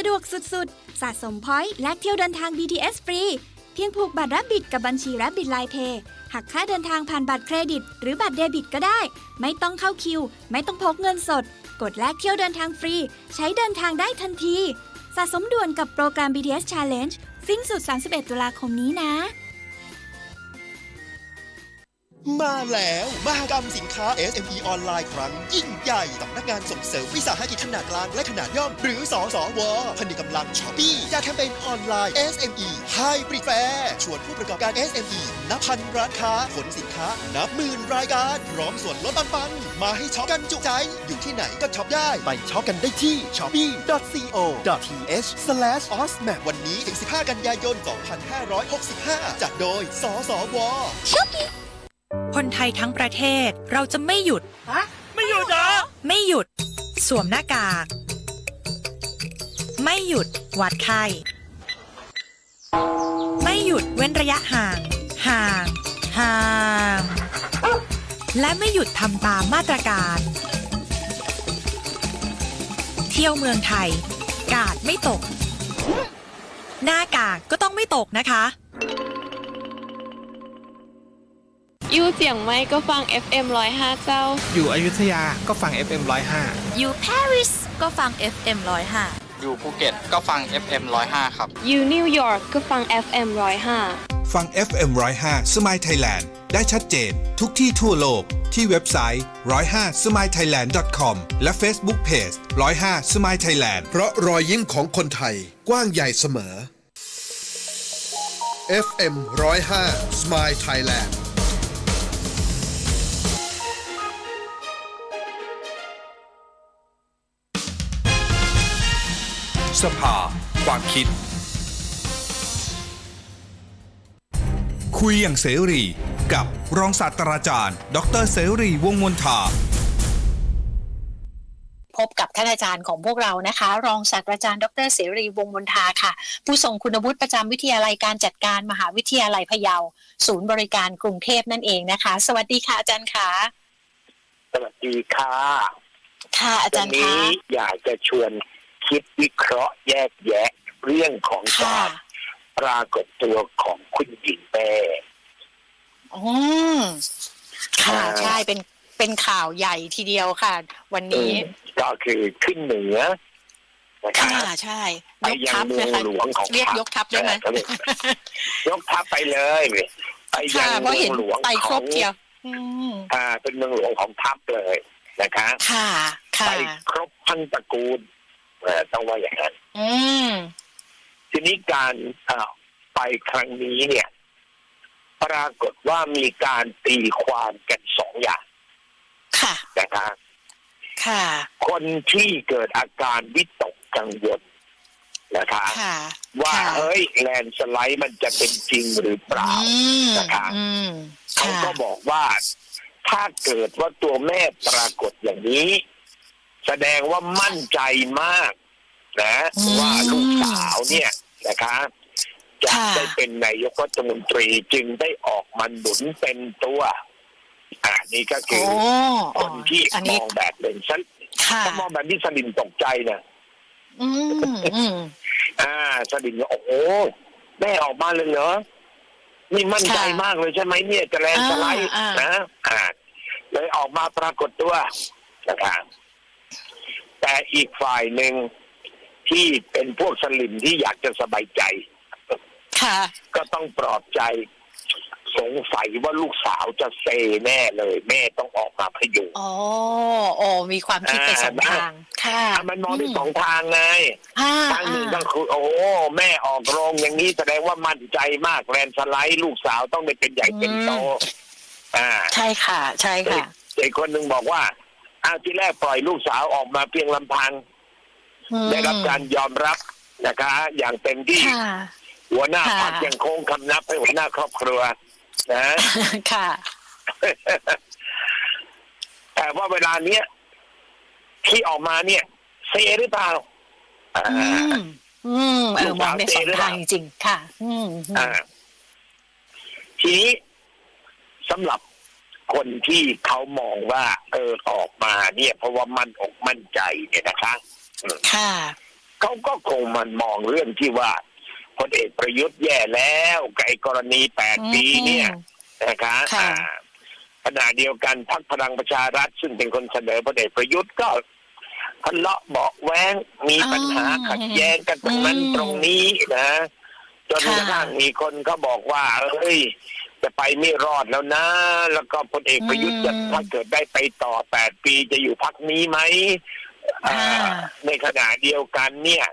สะดวกสุดๆ สะสมพอยต์และเที่ยวเดินทาง BTS ฟรี เพียงผูกบัตรรับบิดกับบัญชีรับบิดไลน์เพย์หักค่าเดินทางผ่านบัตรเครดิต หรือบัตรเดบิตก็ได้ ไม่ต้องเข้าคิว ไม่ต้องพกเงินสด กดแลกเที่ยวเดินทางฟรี ใช้เดินทางได้ทันที สะสมด่วนกับโปรแกรม BTS Challenge สิ้นสุด 31 ตุลาคมนี้นะ มาแล้วมหกรรมสินค้า SME ออนไลน์ครั้ง ยิ่งใหญ่สำนักงานส่งเสริมวิสาหกิจขนาดกลางและขนาดย่อม หรือสสวผนึกกำลังช้อปปี้จากแคมเปญออนไลน์ SME ไฮบริดแฟร์ชวนผู้ประกอบการ SME นับพันร้านค้าขนสินค้า นับหมื่นรายการ พร้อมส่วนลดปังๆ มาให้ช็อปกันจุใจ อยู่ที่ไหนก็ช็อปได้ ไปช็อปกันได้ที่ shopee.co.th/osmap วันนี้ถึง 15 กันยายน 2565 จัดโดย สสวช้อปปี้ คนไทยทั้งประเทศเราจะไม่หยุดไม่หยุดเหรอ ไม่หยุด สวมหน้ากาก ไม่หยุดวัดไข้ ไม่หยุดเว้นระยะห่าง ห่าง ห่าง และไม่หยุดทำตามมาตรการ เที่ยวเมืองไทย กาดไม่ตก หน้ากากก็ต้องไม่ตกนะคะ ยูเสียงไม่ก็ฟัง FM 105เจ้า อยู่อยุธยาก็ฟัง FM 105 อยู่ปารีสก็ฟัง FM 105 อยู่ภูเก็ตก็ฟัง FM 105ครับ อยู่นิวยอร์กก็ฟัง FM 105 ฟัง FM 105 Smile Thailand ได้ชัดเจน ทุกที่ทั่วโลก ที่เว็บไซต์ 105 smile thailand com และ Facebook Page 105 Smile Thailand เพราะรอยยิ้มของคนไทยกว้างใหญ่เสมอ FM 105 Smile Thailand สภา ความคิด คุยอย่างเสรี กับรองศาสตราจารย์ ดรเสรีวงศ์มนทาพบกับท่านอาจารย์ของพวกเรานะคะ รองศาสตราจารย์ดรเสรีวงศ์มนทาค่ะ ผู้ทรงคุณวุฒิประจำวิทยาลัยการจัดการมหาวิทยาลัยพะเยา ศูนย์บริการกรุงเทพนั่นเองนะคะ สวัสดีค่ะอาจารย์ค่ะสวัสดีค่ะ ค่ะอาจารวัย์นี้คะอยากจะชวน คิดวิเคราะห์แยกแยะเรื่องของค่ะการปรากฏตัวของคุณหญิงแม่อืมค่ะใช่เป็นเป็นข่าวใหญ่ทีเดียวค่ะ วันนี้ก็คือขึ้นเหนือนะคะค่ะใช่ไปยกยังทัพเมือนะงคะหลวงของเรียกยกทัพได้ไหมเออเขาเรียกยกทัพไปเลยไปยัค่ะงเพราะเมืเห็อนงหลวงไปคขรอบงเทียวอืมอ่า เป็นเมืองหลวงของทัพเลยนะคะ ค่ะค่ะไปครบทั้งตระกูลเอ่อ ต้องว่าอย่างนั้นอืมทีนี้การเอ่อไปครั้งนี้เนี่ย ปรากฏว่ามีการตีความกันสองอย่าง ค่ะนะคะค่ะ คนที่เกิดอาการวิตกกังวลนะคะค่ะว่าค่ะเฮ้ยแลนด์สไลด์มันจะเป็นจริงหรือเปล่าอืมนะคะอืมเขาค่ะก็บอกว่า ถ้าเกิดว่าตัวแม่ปรากฏอย่างนี้ แสดงว่ามั่นใจมากนะว่าลูกสาวเนี่ยนะคะจะค่ะได้เป็นนายกรัฐมนตรีจึงได้ออกมาหนุนเป็นตัว อ่านี่ก็คืโอ้อคนที่อันมนี้องแบบหนึ่งฉันค่ะถ้ามองแบบนี้สลิมตกใจนะอืมอืมอ่าสลิมก็โอ้โหแม่ออกมาเลยเหรอนี่มั่นใจค่ะมากเลยใช่ไหมเนี่ยจะแลนด์สไลด์อ่าอ่านนะอ่าเลยออกมาปรากฏตัวนะครับ แต่อีกฝ่ายหนึ่งที่เป็นพวกสลิมที่อยากจะสบายใจ ค่ะ ก็ต้องปลอบใจ สงสัยว่าลูกสาวจะเซแน่เลย แม่ต้องออกมาพยุงอ๋อโอ้มีความคิดไปสองอ่าทางค่ะอะ มันมองได้สองทางไงอ่าทางหนึ่งก็อ่าคือโอ้แม่ออกโรงอย่างนี้แสดงว่ามั่นใจมากแลนด์สไลด์ลูกสาวต้องได้เป็นใหญ่เป็นโตอ่า ใช่ค่ะ ใช่ค่ะอีกคนหนึ่งบอกว่า อ้าวที่แรกปล่อยลูกสาวออกมาเพียงลำพังอืมได้รับการยอมรับนะคะ อย่างเต็มที่ค่ะหัวหน้าค่ะพรรคยังคงคำนับให้หัวหน้าครอบครัว นะค่ะ แต่ว่าเวลาเนี้ยที่ออกมาเนี่ย เซหรือเปล่าอ่าอืมอืมเออมองได้สองลูกสาวเซหรือเปทาล่างจริงๆค่ะอืมอืมอ่าทีนี้สำหรับ คนที่เขามองว่า เออออกมาเนี่ย เพราะว่ามันอกมั่นใจเนี่ยนะคะค่ะเขาก็คงมันมองเรื่องที่ว่าพลเอกประยุทธ์แย่แล้วกับไอ้กรณีแปดปีเนี่ยนะคะค่ะอ่าขณะเดียวกันพรรคพลังประชารัฐ ซึ่งเป็นคนเสนอพลเอกประยุทธ์ก็ทะเลาะเบาะแว้งมีปัญหาอ๋อขัดแย้งกันตรงนั้นอืมตรงนี้นะจนค่ะกระทั่งมีคนก็บอกว่าเอ้ย จะไปไม่รอดแล้วนะ แล้วก็พลเอกประยุทธ์จะถ้าเกิดได้ไปต่อแปดปีจะอยู่พักนี้ไหมอ่าอ่าในขณะเดียวกันเนี่ย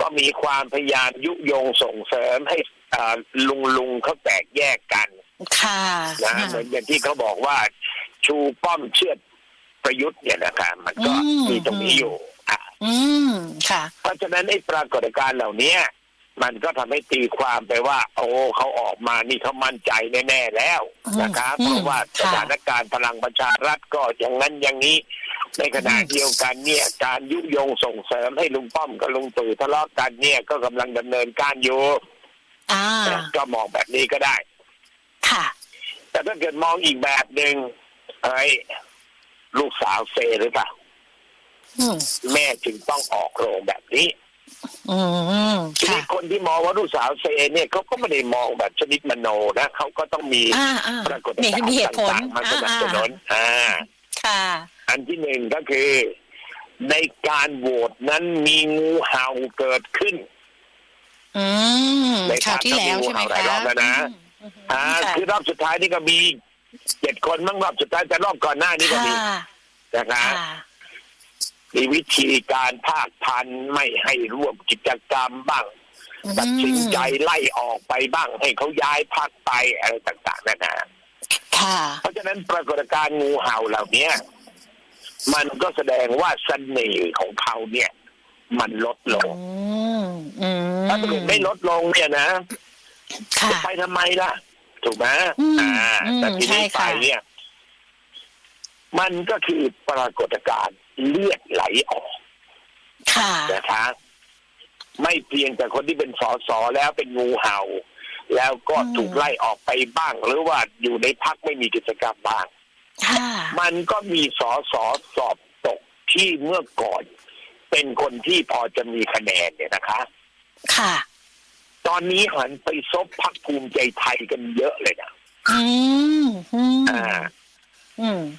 ก็มีความพยายามยุยงส่งเสริมให้อ่าลุงลุงๆเขาแตกแยกกันค่ะนะเหมือนอย่างที่เขาบอกว่า ชูป้อมเชือดประยุทธ์เนี่ยนะครับมันก็อืมมีตรงนี้อยู่อะอืมค่ะ เพราะฉะนั้นไอ้ปรากฏการณ์เหล่านี้ มันก็ทำให้ตีความไปว่า โอ้เขาออกมานี่เขามั่นใจแน่ๆแล้วอืมนะครับอืมเพราะว่าสค่ะถานการณ์พลังประชารัฐก็อย่างนั้นอย่างนี้ ในขณะอืมเดียวกันเนี่ย การยุยงส่งเสริมให้ลุงป้อมกับลุงตู่ทะเลาะกันเนี่ยก็กำลังดำเนินการอยู่อ่าก็มองแบบนี้ก็ได้ ค่ะ แต่ถ้าเกิดมองอีกแบบหนึ่งเฮ้ยลูกสาวเซหรือเปล่าอืมแม่จึงต้องออกโรงแบบนี้ อืมทีค่ะนี้คนที่มองว่าลูกสาวเซเนี่ยเขาก็ไม่ได้มองแบบชนิดมโนนะเขาก็ต้องมีอ่าอ่าปรากฏมีการณ์มีเหตุผลต่างๆมาสนับสนุนอ่าอ่าค่ะ อันที่หนึ่งก็คือ ในการโหวตนั้นมีงูเห่าเกิดขึ้นอืมในคราวที่แล้วใช่ไหมหลายรคะอบแล้วนะอืมอ่าค่ะคือรอบสุดท้ายนี่ก็มีเจ็ดคนมั้งรอบสุดท้ายแต่รอบก่อนหน้านี้ก็มีค่ะนะครับค่ะ มีวิธีการภาคพันไม่ให้ร่วมกิจกรรมบ้างตัดสินใจไล่ออกไปบ้าง ให้เขาย้ายพักไปอะไรต่าง ๆนานาค่ะเพราะฉะนั้นปรากฏการณ์งูเห่าเหล่านี้มันก็แสดงว่าเสน่ห์ของเขาเนี่ย มันลดลงอืมอืมถ้าเกิดไม่ลดลงเนี่ยนะค่ะจะไปทำไมล่ะ ถูกไหมอืมอ่าอืมแต่ทีนี้ใช่ไปค่ะเนี่ย มันก็คือปรากฏการณ์ เลือดไหลออกค่ะนะคะไม่เพียงแต่คนที่เป็นสอสอแล้วเป็นงูเห่า แล้วก็อืมถูกไล่ออกไปบ้าง หรือว่าอยู่ในพักไม่มีกิจกรรมบ้างค่ะมันก็มีสอสอสอบตกที่เมื่อก่อน เป็นคนที่พอจะมีคะแนนเนี่ยนะคะ ค่ะ ตอนนี้หันไปซบพักภูมิใจไทยกันเยอะเลยนะอืมอืมอ่าอืม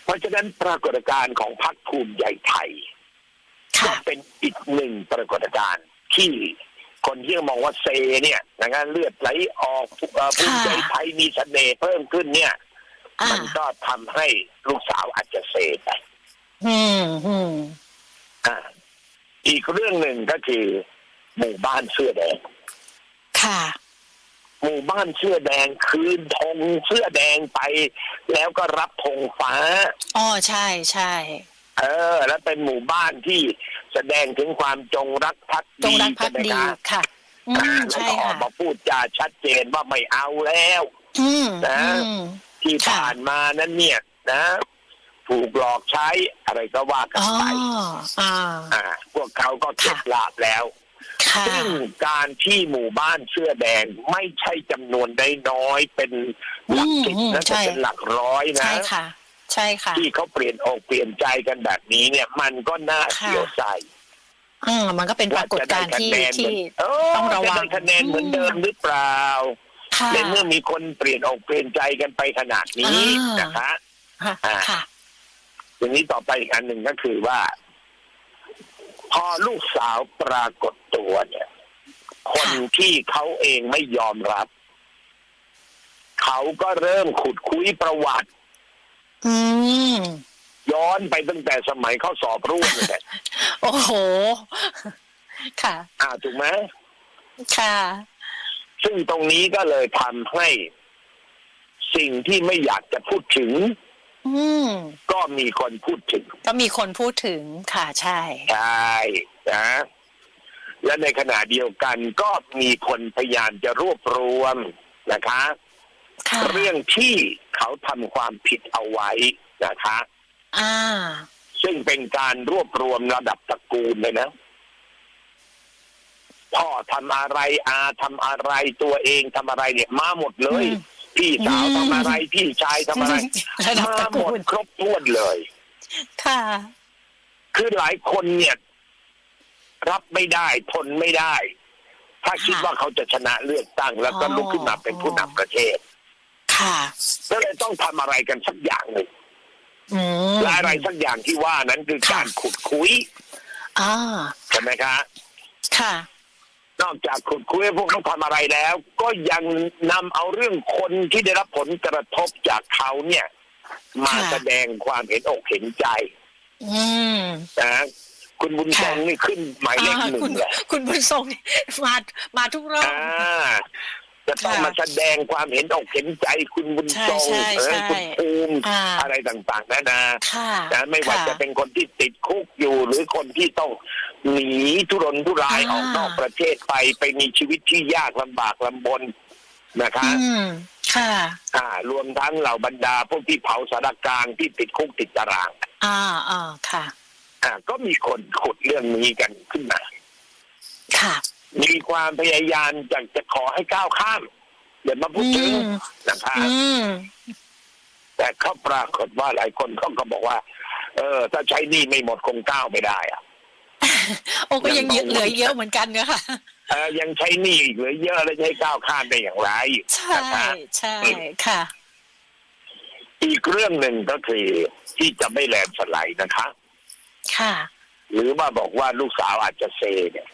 เพราะฉะนั้นปรากฏการณ์ของพักภูมิใจไทยก็ค่ะเป็นอีกหนึ่งปรากฏการณ์ที่คนที่มองว่าเซเนี่ยนะเลือดไหลออกเอ่อภูมิใจไทยมีเสน่ห์เพิ่มขึ้นเนี่ยอ่ามันก็ทำให้ลูกสาวอาจจะเซไปอืมอืมอ่าอีกเรื่องหนึ่งก็คือหมู่บ้านเสื้อแดงค่ะ หมู่บ้านเสื้อแดงคืนธงเสื้อแดงไป แล้วก็รับธงฟ้า อ๋อใช่ใช่เออ แล้วเป็นหมู่บ้านที่แสดงถึงความจงรักภักจงดีรักภักดีใช่ไหมคะค่ะ อือ่ามแล้วใช่ก็ออค่ะ กมาพูดจาชัดเจนว่าไม่เอาแล้ว อืมนะ อืม ที่ค่ะ ผ่านมานั้นเนี่ยนะ ถูกหลอกใช้อะไรก็ว่ากันอ๋อไปอ่า อ่า พวกเขาก็เก็บค่ะ ลาบแล้วค่ะ ซึ่งการที่หมู่บ้านเสื้อแดงไม่ใช่จำนวนได้น้อยๆเป็นหลักสิบอืมนะใช่แต่เป็นหลักร้อยนะใช่ค่ะ ใช่ค่ะ ที่เขาเปลี่ยนอกเปลี่ยนใจกันแบบนี้เนี่ย มันก็น่าค่ะเสียวใจอืมมันก็เป็นปรากฏการณ์ที่ว่าจะได้คะแนนเหมืที่อนเออต้องระวังจะได้คะแนนเหมือนเดิมหรือเปล่าค่ะในเมื่อมีคนเปลี่ยนอกเปลี่ยนใจกันไปขนาดนี้อ่านนะคะค่ะอ่าค่ะทีนี้ต่อไปอีกอันหนึ่งก็คือว่า พอลูกสาวปรากฏ ตัวเนี่ย คนที่เขาเองไม่ยอมรับ เขาก็เริ่มขุดคุยประวัติ อืมย้อนไปตั้งแต่สมัยเขาสอบร่วมเนี่ยโอ้โห ค่ะ อ่าถูกไหมค่ะ ซึ่งตรงนี้ก็เลยทำให้ สิ่งที่ไม่อยากจะพูดถึงอืมก็มีคนพูดถึง ก็มีคนพูดถึงค่ะใช่ ใช่นะ และในขณะเดียวกันก็มีคนพยายามจะรวบรวมนะคะค่ะเรื่องที่เขาทำความผิดเอาไว้นะคะอ่าซึ่งเป็นการรวบรวมระดับตระกูลเลยนะพ่อทำอะไรอาทำอะไรตัวเองทำอะไรเนี่ย มาหมดเลยอืมพี่สาวทำอะไร พี่ชายทำอะไรระดับตมาระหมกูดลครบถ้วนเลย ค่ะ คือหลายคนเนี่ย รับไม่ได้ทนไม่ได้ ถ้าคิดว่าเขาจะชนะเลือกตั้ง แล้วก็ลุกขึ้นมาเป็นผู้นำประเทศ ค่ะก็เลยต้องทำอะไรกันสักอย่างหนึ่งอืมและอะไรสักอย่างที่ว่านั้นคือการขุดคุยอ่าใช่ไหมคะค่ะ นอกจากขุดคุยให้พวกเขาทำอะไรแล้ว ก็ยังนำเอาเรื่องคนที่ได้รับผลกระทบจากเขาเนี่ย มาค่ะแสดงความเห็นอกเห็นใจอืมนะ คุณบุญทรงนี่ขึ้นหมายเลขอ่าหนึ่คุงณเลยคุณบุญทรงนี่มามาทุกรอบอ่าจะต้องค่ะมาแสดงความเห็นอกเห็นใจคุณบุญทรงใช่เอใช่อคุณภูมิอ่าอะไรต่างๆนานาค่ะนะไม่ว่าค่จะเป็นคนที่ติดคุกอยู่ หรือคนที่ต้องหนีทุรนทุรายอ่าออกนอกประเทศไปไปมีชีวิตที่ยากลำบากลำบนนะคะอืมค่ะอ่ารวมทั้งเหล่าบรรดาพวกที่เผาสารกลางที่ติดคุกติดตาราง อ่าอ่าค่ะ อ่าก็มีคนขุดเรื่องนี้กันขึ้นมา ค่ะ มีความพยายามจะจะขอให้ก้าวข้ามเดี๋ยวมาพูดถึงอืมนะคะอืมแต่เขาปรากฏว่าหลายคนเขาก็บอกว่า เออ ถ้าใช้หนี่ไม่หมดคงก้าวไม่ได้อะโอ้ก็ยังเยอะเหลือเยอะเหมือนกันเนอะค่ะเออยังใช้หนี้อีกเหลือเยอะแล้วจะให้ก้าวข้ามได้อย่างไรใช่นะคะใช่ค่ะ อีกเรื่องหนึ่งก็คือที่จะไม่แหลมสไลด์นะคะ ค่ะ หรือว่าบอกว่าลูกสาวอาจจะเซเนี่ย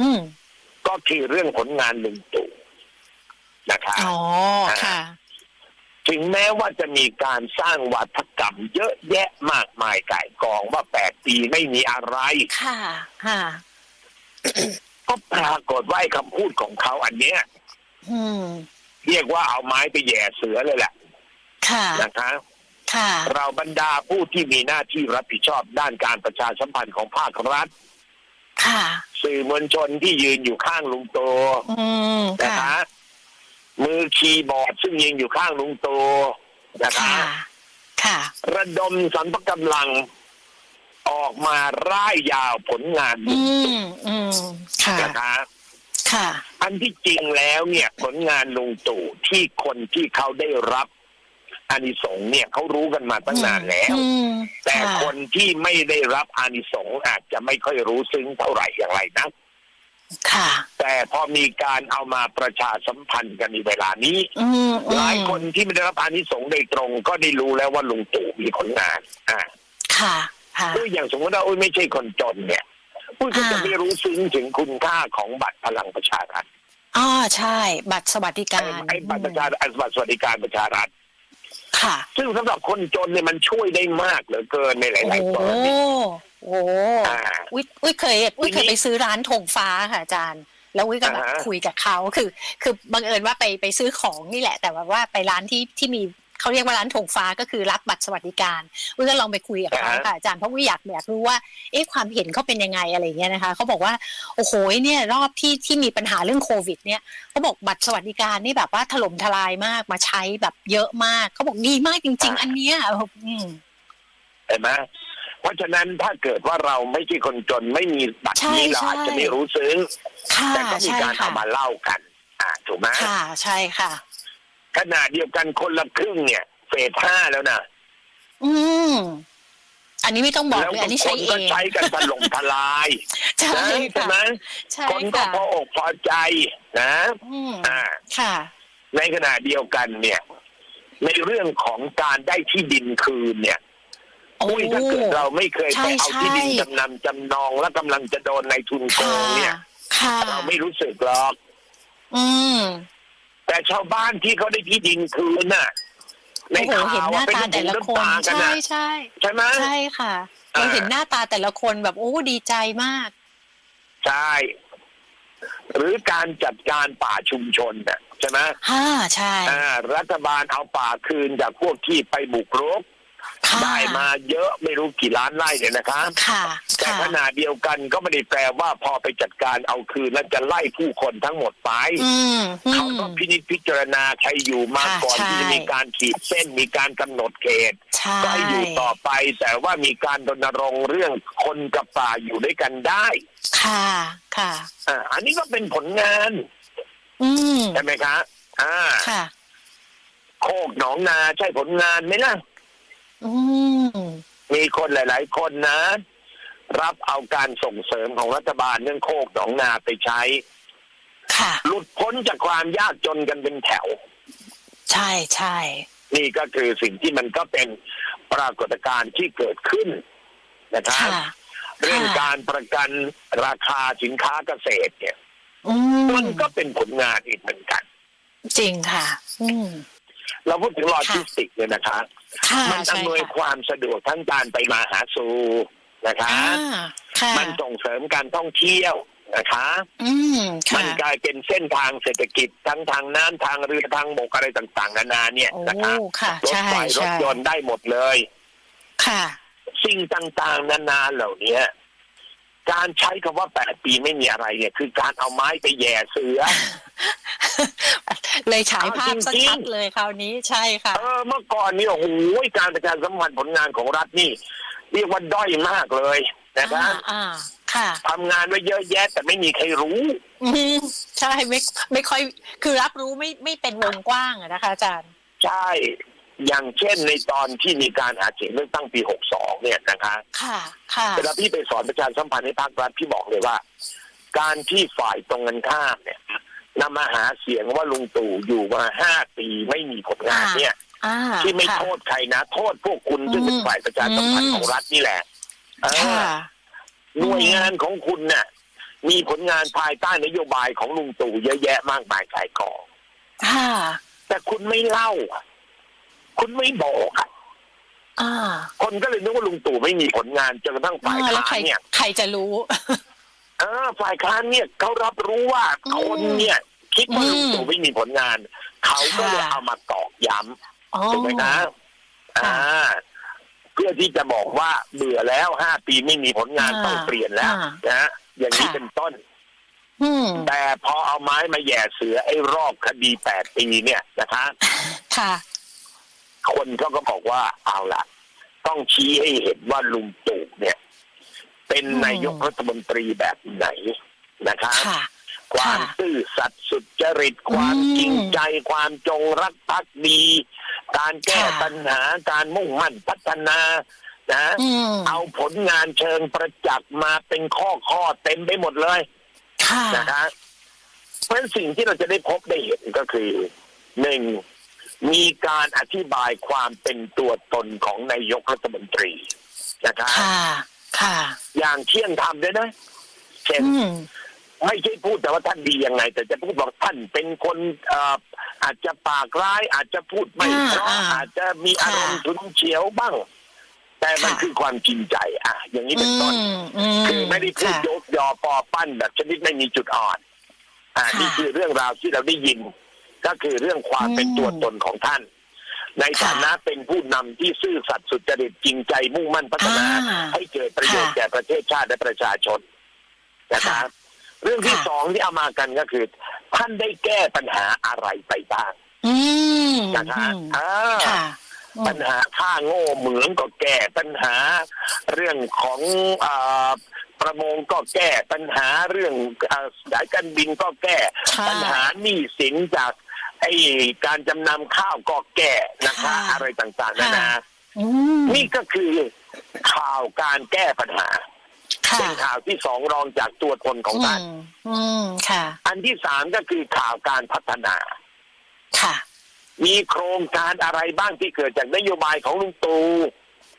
อืมก็คือเรื่องผลงานลุงตู่นะคะอ๋อค่ะ ถึงแม้ว่าจะมีการสร้างวัฒกรรม เยอะแยะมากมายก่ายกองว่าแปดปีไม่มีอะไร ค่ะ ค่ะ ก็ปรากฏว่าไอ้คำพูดของเขาอันเนี้ยอืมเรียกว่าเอาไม้ไปแหย่เสือเลยแหละ ค่ะ นะคะค่ะ เราบรรดาผู้ที่มีหน้าที่รับผิดชอบด้านการประชาสัมพันธ์ของภาครัฐค่ะสื่อมวลชนที่ยืนอยู่ข้างลุงโตอืมนะค่ะคะมือคีย์บอร์ดซึ่งยืนอยู่ข้างลุงโตนะคะค่ะค่ะระดมสรรพกำลังออกมาร่ายยาวผลงานลุอืงตู่มอืมค่ะนะคะค่ะอันที่จริงแล้วเนี่ย ผลงานลุงตู่ที่คนที่เขาได้รับ อานิสงส์เนี่ยเขารู้กันมาตั้งนานแล้วอืมแต่ค่ะคนที่ไม่ได้รับอานิสงส์อาจจะไม่ค่อยรู้ซึ้งเท่าไหร่อย่างไรนะค่ะ แต่พอมีการเอามาประชาสัมพันธ์กันในเวลานี้อืมอืมหลายคนที่ไม่ได้รับอานิสงส์โดยตรง ก็ได้รู้แล้วว่าลุงตู่มีผลงานอ่าค่ะค่ะคืออย่างสมมติว่าอุ้ยไม่ใช่คนจนเนี่ยอุ้ยก็จะอ่าไม่รู้ซึ้งถึงคุณค่าของบัตรพลังประชารัฐอ๋อใช่ บัตรสวัสดิการไอ้ไอ้บัตรประชาไอ้บัตรสวัสดิการประชารัฐ ค่ะ ซึ่งสำหรับคนจนเนี่ยมันช่วยได้มากเหลือเกินในหโอ้ลายโหๆกรณีโอ้โหอ่าอุ้ยอุ้ยเคยอุ้ยเคยทีนี้ไปซื้อร้านธงฟ้าค่ะอาจารย์ แล้วอุ้ยก็แบบอ่าฮะคุยกับเขาคือ คือบังเอิญว่าไปไปซื้อของนี่แหละ แต่ว่าว่าไปร้านที่ที่มี เขาเรียกว่าร้านธงฟ้าก็คือรับบัตรสวัสดิการอุ้ยก็ลองไปคุยกับเขาค่ะอาจารย์เพราะอุ้ยอยากอยากรู้ว่า เอ๊ะความเห็นเขาเป็นยังไงอะไรอย่างเงี้ยนะคะเขาบอกว่าโอ้โหเนี่ยรอบที่ที่มีปัญหาเรื่องโควิด เนี่ยเขาบอกบัตรสวัสดิการนี่แบบว่าถล่มทลายมากมาใช้แบบเยอะมากเขาบอกดีมากจริง ๆ อันเนี้ยอืมเห็นไหมเพราะฉะนั้นถ้าเกิดว่าเราไม่ใช่คนจนไม่มีบัตรใช่นี้เราใช่อาจจะไม่รู้ซึ้งค่ะแต่ก็มีใช่การค่ะเอามาเล่ากัน อ่าถูกไหมค่ะ ใช่ค่ะ ขณะเดียวกันคนละครึ่งเนี่ย เฟสห้าแล้วนะอืมอันนี้ไม่ต้องบอกแล้วเลยก็อันนี้คใช้นเอก็งใช้กันถล่มทลายใช่นะใช่ค่ะไหมใช่คนก็ค่ะพออกพอใจนะอืมอ่าค่ะ ในขณะเดียวกันเนี่ย ในเรื่องของการได้ที่ดินคืนเนี่ยโอ้อุ้ยถ้าเกิดเราไม่เคยใช่ไปเอาที่ดินใช่จำนำจำนองและกำลังจะโดนในทุนโกค่ะงเนี่ยค่ะเราไม่รู้สึกหรอก อืม แต่ชาวบ้านที่เขาได้ที่ดินคืนน่ะ ในโอ้โหข่าวเห็นหน้าอะเป็นตาแต่ละคนำหูำตากันใช่น่ะใช่ใช่ไหม ใช่ค่ะ อ่า เราเห็นหน้าตาแต่ละคนแบบโอ้ดีใจมาก ใช่ หรือการจัดการป่าชุมชนน่ะใช่ไหมฮ่าใช่อ่ารัฐบาลเอาป่าคืนจากพวกที่ไปบุกรุก ค่ะได้มาเยอะไม่รู้กี่ล้านไร่เนี่ยนะคะค่ะ แต่ค่ะขณะเดียวกันก็ไม่ได้แปลว่าพอไปจัดการเอาคืนแล้วจะไล่ผู้คนทั้งหมดไปอืมอืเขามก็พินิจพิจารณาใครอยู่มาค่ะก่อนใช่ที่จะมีการขีดเส้นมีการกำหนดเขตใช่ก็ให้อยู่ต่อไป แต่ว่ามีการรณรงค์เรื่องคนกับป่าอยู่ด้วยกันได้ ค่ะค่ะอ่าอันนี้ก็เป็นผลงานอืมใช่ไหมคะอ่าค่ะโคกหนองนาใช่ผลงานไหมล่ะอืมมีคนหลาย ๆ คนนะ รับเอาการส่งเสริมของรัฐบาลเรื่องโคกหนองนาไปใช้ ค่ะ หลุดพ้นจากความยากจนกันเป็นแถว ใช่ใช่นี่ก็คือสิ่งที่มันก็เป็นปรากฏการณ์ที่เกิดขึ้นนะครับ ค่ะ เรื่องการประกันราคาสินค้าเกษตรเนี่ย อืมมันก็เป็นผลงานอีกเหมือนกัน จริงค่ะ อืม เราพูดถึงโลจิสติกเนี่ยนะคะ ค่ะมันใช่อำนวยค่ะ ความสะดวกทั้งการไปมาหาสู่ นะคะ อ่าค่ะมันส่งเสริมการท่องเที่ยวนะคะ อืมมัค่ะ นกลายเป็นเส้นทางเศรษฐกิจทั้งทางน้ำทางเรือทางบกอะไรต่างๆ นานาเนี่ยโอ้นะคะค่ะ รถใช่ไฟรใช่ถยนต์ได้หมดเลย ค่ะ สิ่งต่างๆ นานาเหล่านี้การใช้คำว่าแปดปีไม่มีอะไรเนี่ย คือการเอาไม้ไปแย่เสือ เลยฉายภาพเอาจริงๆ ชัดๆเลยคราวนี้ใช่ค่ะ เออเมื่อก่อนเนี่ยโอ้โหการประชาสัมพันธ์ผลงานของรัฐนี่ เรียกว่าด้อยมากเลยนะคะอ่าอ่าค่ะทำงานไว้เยอะแยะแต่ไม่มีใครรู้อืมใช่ไม่ไม่ค่อยคือรับรู้ไม่ไม่เป็นวงกว้างอะนะคะ อาจารย์ ใช่อย่างเช่นในตอนที่มีการหาเสียงเลือกตั้งปี 62 เนี่ยนะคะ ค่ะ ค่ะเวลาพี่ไปสอนประชาสัมพันธ์ในภาครัฐพี่บอกเลยว่า การที่ฝ่ายตรงกันข้ามเนี่ยนำมาหาเสียงว่าลุงตู่อยู่มาห้าปีไม่มีผลงานเนี่ย อ่าที่ไม่ค่ะ โทษใครนะ โทษพวกคุณซึ่งเป็นอืมฝ่ายประชาสัมพันธ์ของรัฐนี่แหละเออ ค่ะ หน่วยงานของคุณน่ะ มีผลงานภายใต้นโยบายของลุงตู่เยอะแยะมากมายหลายกอง ค่ะ แต่คุณไม่เล่าอะคุณไม่บอกอะอ่าคนก็เลยนึกว่าลุงตู่ไม่มีผลงานจนกระทั่งฝ่ายอ่าแล้วใครค้านเนี่ยใครจะรู้ เออฝ่ายค้านเนี่ยเขารับรู้ว่าอืมคนเนี่ย คิดว่าอืมลุงตู่ไม่มีผลงาน เขาก็เลยค่ะ เอามาตอกย้อ๋อำ ถูกไหมนะค่ะอ่า เพื่อที่จะบอกว่าเบื่อแล้วห้าปีไม่มีผลงานอ่าต้องเปลี่ยนแล้วอ่านะฮะอย่างนี้ค่ะเป็นต้นอืมแต่พอเอาไม้มาแหย่เสือไอ้รอบคดีแปดปีเนี่ยนะคะค่ะ คนเขาก็บอกว่าเอาล่ะ ต้องชี้ให้เห็นว่าลุงตู่เนี่ย เป็นอืมนายกรัฐมนตรีแบบไหนนะคะ ค่ะความค่ะซื่อสัตย์สุจริต ความอืมจริงใจ ความจงรักภักดี การแก้ค่ะปัญหา การมุ่งมั่นพัฒนานะอืมเอาผลงานเชิงประจักษ์มาเป็นข้อข้อๆเต็มไปหมดเลยค่ะนะคะเพราะฉะนั้นสิ่งที่เราจะได้พบได้เห็นก็คือหนึ่งมีการอธิบายความเป็นตัวตนของนายกรัฐมนตรีนะคะค่ะ ค่ะ อย่างเที่ยงธรรมด้วยนะเช่นอืม ไม่ใช่พูดแต่ว่าท่านดียังไง แต่จะพูดบอกท่านเป็นคนเอ่ออาจจะปากร้าย อาจจะพูดไม่เพราะอ่าอ่าอาจจะมีอารมณ์ค่ะฉุนเฉียวบ้าง แต่มันค่ะคือความจริงใจ อะ อย่างนี้เป็นต้นอืมอืมคือไม่ได้พูดค่ะยกยอปอปั้นแบบชนิดไม่มีจุดอ่อน อ่าค่ะนี่คือเรื่องราวที่เราได้ยิน ก็คือเรื่องความเป็นอืมตัวตนของท่าน ในค่ะฐานะเป็นผู้นำที่ซื่อสัตย์สุจริตจริงใจมุ่งมั่นพัฒนาอ่าให้เกิดประโยชน์ค่ะแก่ประเทศชาติและประชาชนนะครับ เรื่องที่ค่ะสองที่เอามากันก็คือ ท่านได้แก้ปัญหาอะไรไปบ้างอืมนะคะอืมอ่าค่ะอืมปัญหาค่าโง่เหมืองก็แก้ปัญหา เรื่องของอาประมงก็แก้ปัญหาเรื่องอ่าสายการบินก็แก้ค่ะปัญหาหนี้สินจากไอการจำนำข้าวก็แก้นะคะค่ะอะไรต่างๆนานาอืมนี่ก็คือข่าวการแก้ปัญหาค่ะ เป็นข่าวที่สองรองจากตัวตนของท่านมอืมค่ะ อันที่สามก็คือข่าวการพัฒนา ค่ะ มีโครงการอะไรบ้างที่เกิดจากนโยบายของลุงตู่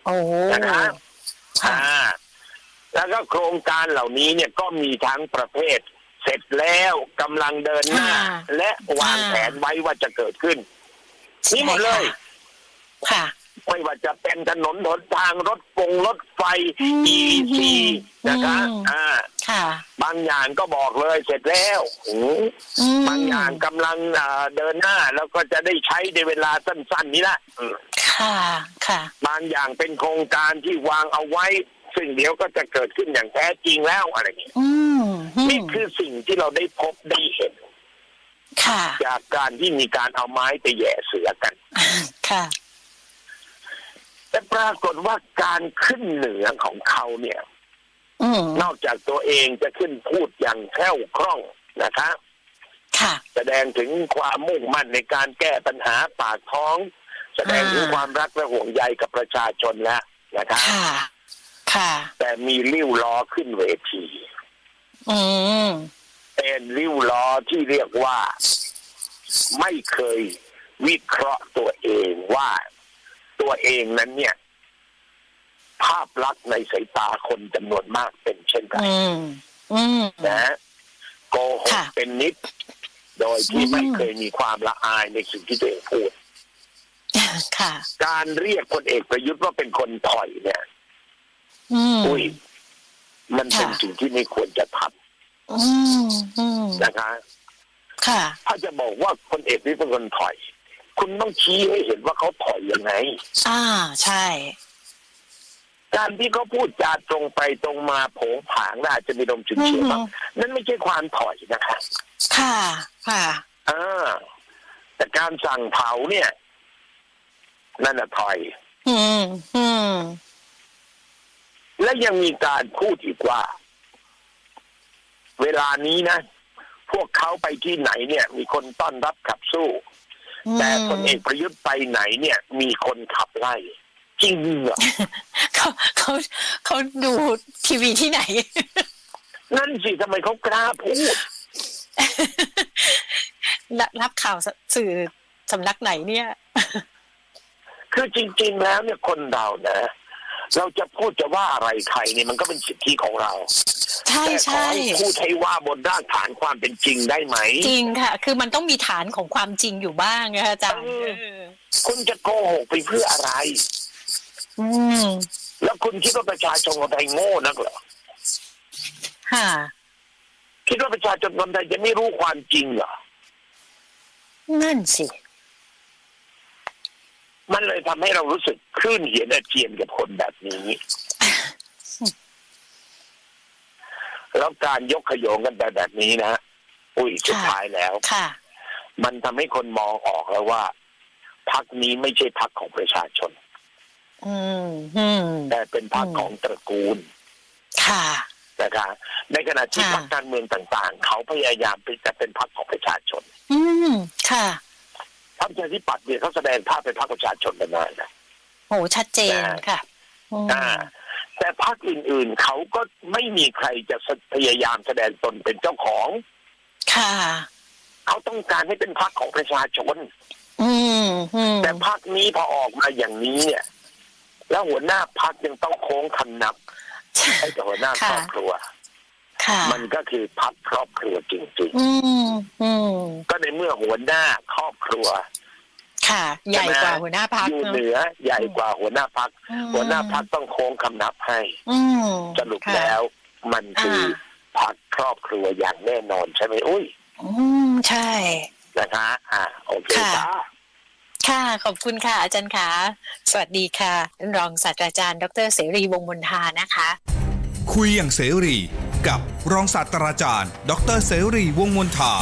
โอ้นะครับค่ะอ่าแล้วก็โครงการเหล่านี้เนี่ยก็มีทั้งประเภท เสร็จแล้วกำลังเดินหน้าอ่าและวางแผนไว้ว่าจะเกิดขึ้น นี่หมดเลย ค่ะ ไม่ว่าจะเป็นถนนหนทางรถฟงรถไฟอืม EC นะคะอืมอ่าค่ะ บางอย่างก็บอกเลยเสร็จแล้วอืมอืมบางอย่างกำลังอ่าเดินหน้าแล้วก็จะได้ใช้ในเวลาสั้นๆนี้แหละอืมค่ะค่ะ บางอย่างเป็นโครงการที่วางเอาไว้ ซึ่งเดี๋ยวก็จะเกิดขึ้นอย่างแท้จริงแล้วอะไรอย่างนี้อืมอืมนี่คือสิ่งที่เราได้พบได้เห็นค่ะจากการที่มีการเอาไม้ไปแหย่เสือกัน ค่ะ แต่ปรากฏว่าการขึ้นเหนือของเขาเนี่ยอืมนอกจากตัวเองจะขึ้นพูดอย่างแคล่วคล่องนะคะค่ะแสดงถึงความมุ่งมั่นในการแก้ปัญหาปากท้อง แสดงถึงอ่าความรักและห่วงใยกับประชาชนแล้วนะคะค่ะคค่ะ แต่มีริ้วล้อขึ้นเวทีอืมเป็นริ้วล้อที่เรียกว่า ไม่เคยวิเคราะห์ตัวเองว่า ตัวเองนั้นเนี่ย ภาพลักษณ์ในสายตาคนจำนวนมากเป็นเช่นไรอืมอืมนะโกหกค่ะเป็นนิด โดยที่อืมไม่เคยมีความละอายในสิ่งที่ตัวเองพูดค่ะการเรียกพลเอกประยุทธ์ว่าเป็นคนถอยเนี่ยอืมอุ้ยมันเป็นค่ะสิ่งที่ไม่ควรจะทอืมอืมำนะคะค่ะถ้าจะบอกว่าพลเอกประยุทธ์เป็นคนถอย คุณต้องชี้ให้เห็นว่าเขาถอยยังไง อ่าใช่ การที่เขาพูดจาตรงไปตรงมาโผงผางและอาจจะมีลมฉุนเฉียวบ้างนั่นไม่ใช่ความถอยนะคะ ค่ะ ค่ะอ่าแต่การสั่งเผาเนี่ย นั่นน่ะถอย อืมอืมและยังมีการพูดอีกว่า เวลานี้นะ พวกเขาไปที่ไหนเนี่ย มีคนต้อนรับขับสู้ แต่พลเอกประยุทธ์ไปไหนเนี่ยมีคนขับไล่จริงเหรอเขาเขาเขาดูทีวีที่ไหน นั่นสิทำไมเขากล้าพูดรับรับข่าวสื่อสำนักไหนเนี่ย คือจริง ๆ แล้วเนี่ยคนเรานะ เราจะพูดจะว่าอะไรใครเนี่ยมันก็เป็นสิทธิของเราใช่แต่ขอใช่ให้พูดให้ว่าบนด้านฐานความเป็นจริงได้ไหม จริงค่ะ คือมันต้องมีฐานของความจริงอยู่บ้างนะคะอาจารย์เออเออคุณจะโกหกไปเพื่ออะไร อืมแล้วคุณคิดว่าประชาชนคนไทยโง่นักเหรอค่ะคิดว่าประชาชนคนไทยจะไม่รู้ความจริงเหรอ นั่นสิ มันเลยทำให้เรารู้สึกคลื่นเหียนอาเจียนกับคนแบบนี้ แล้วการยกขยงกันไปแบบนี้นะอุ้ยสุดค่ะท้ายแล้วค่ะ มันทำให้คนมองออกแล้วว่าพักนี้ไม่ใช่พักของประชาชน อืมอืมแต่เป็นพักอืมของตระกูล ค่ะนะคะในขณะที่ค่ะพรรคการเมืองต่าง ๆ เขาพยายามเป็นจะเป็นพรรคของประชาชน อืมค่ะพรรคประชาธิปัตย์เนี่ยเขาแสดงภาพเป็นพรรคประชาชนมานานแล้วโหชัดเจนค่ะอืมอ่า แต่พรรคอื่นๆเขาก็ไม่มีใครจะพยายามแสดงตนเป็นเจ้าของ ค่ะ เขาต้องการให้เป็นพรรคของประชาชน อืมอืมแต่พรรคนี้พอออกมาอย่างนี้เนี่ย แล้วหัวหน้าพรรคยังต้องโค้งคำนับให้กับหัวหน้าคค่ะรอบครัวค่ะมันก็คือพรรคครอบครัวจริงอืมอืมๆก็ในเมื่อหัวหน้าครอบครัว ค่ะ ใหญ่กว่าหัวหน้าพักอยู่เนอะเหนือ ใหญ่กว่าหัวหน้าพักอืมหัวหน้าพักต้องโค้งคำนับให้อืมสรุปค่ะแล้วมันคืออาพักครอบครัวอย่างแน่นอนใช่ไหมอุ้ยอืมใช่นะคะ อ่าโอเคค่ะจ้าค่ะ ขอบคุณค่ะอาจารย์ค่ะสวัสดีค่ะท่านรองศาสตราจารย์ ดรเสรีวงศ์มนทานะคะ คุยอย่างเสรีกับรองศาสตราจารย์ ดรเสรีวงศ์มนทา